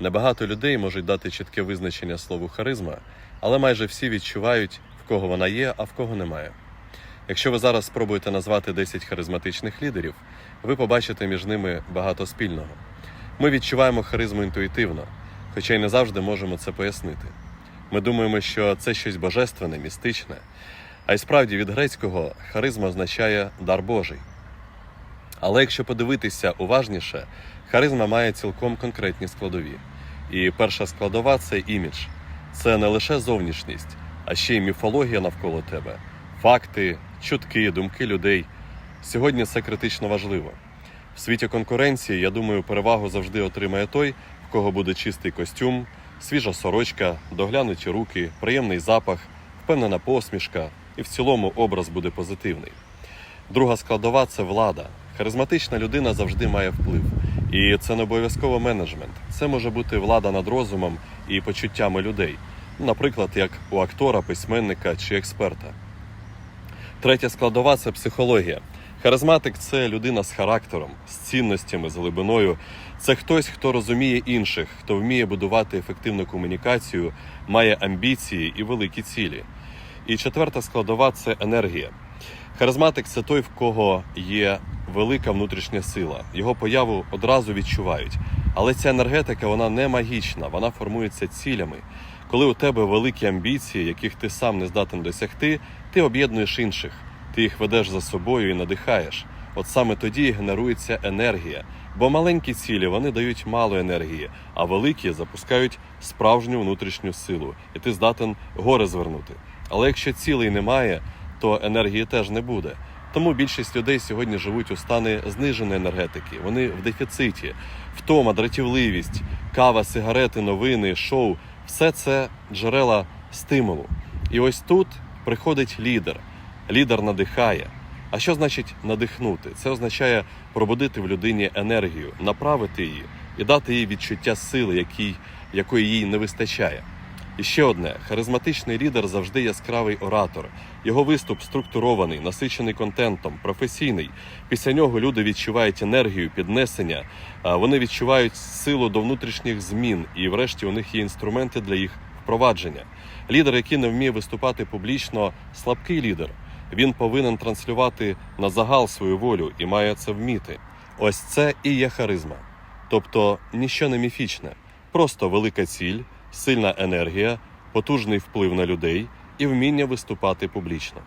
Небагато людей можуть дати чітке визначення слову харизма, але майже всі відчувають, в кого вона є, а в кого немає. Якщо ви зараз спробуєте назвати 10 харизматичних лідерів, ви побачите між ними багато спільного. Ми відчуваємо харизму інтуїтивно, хоча й не завжди можемо це пояснити. Ми думаємо, що це щось божественне, містичне, а й справді від грецького харизма означає дар Божий. Але якщо подивитися уважніше, харизма має цілком конкретні складові. І перша складова це імідж. Це не лише зовнішність, а ще й міфологія навколо тебе, факти, чутки, думки людей. Сьогодні це критично важливо. В світі конкуренції, я думаю, перевагу завжди отримає той, в кого буде чистий костюм, свіжа сорочка, доглянуті руки, приємний запах, впевнена посмішка, і в цілому образ буде позитивний. Друга складова це влада. Харизматична людина завжди має вплив. І це не обов'язково менеджмент. Це може бути влада над розумом і почуттями людей, наприклад, як у актора, письменника чи експерта. Третя складова це психологія. Харизматик це людина з характером, з цінностями, з глибиною. Це хтось, хто розуміє інших, хто вміє будувати ефективну комунікацію, має амбіції і великі цілі. І четверта складова це енергія. Харизматик це той, в кого є велика внутрішня сила. Його появу одразу відчувають. Але ця енергетика вона не магічна, вона формується цілями. Коли у тебе великі амбіції, яких ти сам не здатен досягти, ти об'єднуєш інших, ти їх ведеш за собою і надихаєш. От саме тоді генерується енергія. Бо маленькі цілі вони дають мало енергії, а великі запускають справжню внутрішню силу, і ти здатен гори звернути. Але якщо цілей немає, то енергії теж не буде. Тому більшість людей сьогодні живуть у стані зниженої енергетики. Вони в дефіциті, втома, дратівливість, кава, сигарети, новини, шоу все це джерела стимулу. І ось тут приходить лідер. Лідер надихає. А що значить надихнути? Це означає пробудити в людині енергію, направити її і дати їй відчуття сили, якої їй не вистачає. І ще одне: харизматичний лідер завжди яскравий оратор. Його виступ структурований, насичений контентом, професійний. Після нього люди відчувають енергію, піднесення, вони відчувають силу до внутрішніх змін, і, врешті, у них є інструменти для їх впровадження. Лідер, який не вміє виступати публічно, слабкий лідер. Він повинен транслювати на загал свою волю і має це вміти. Ось це і є харизма. Тобто ніщо не міфічне, просто велика ціль, сильна енергія, потужний вплив на людей і вміння виступати публічно.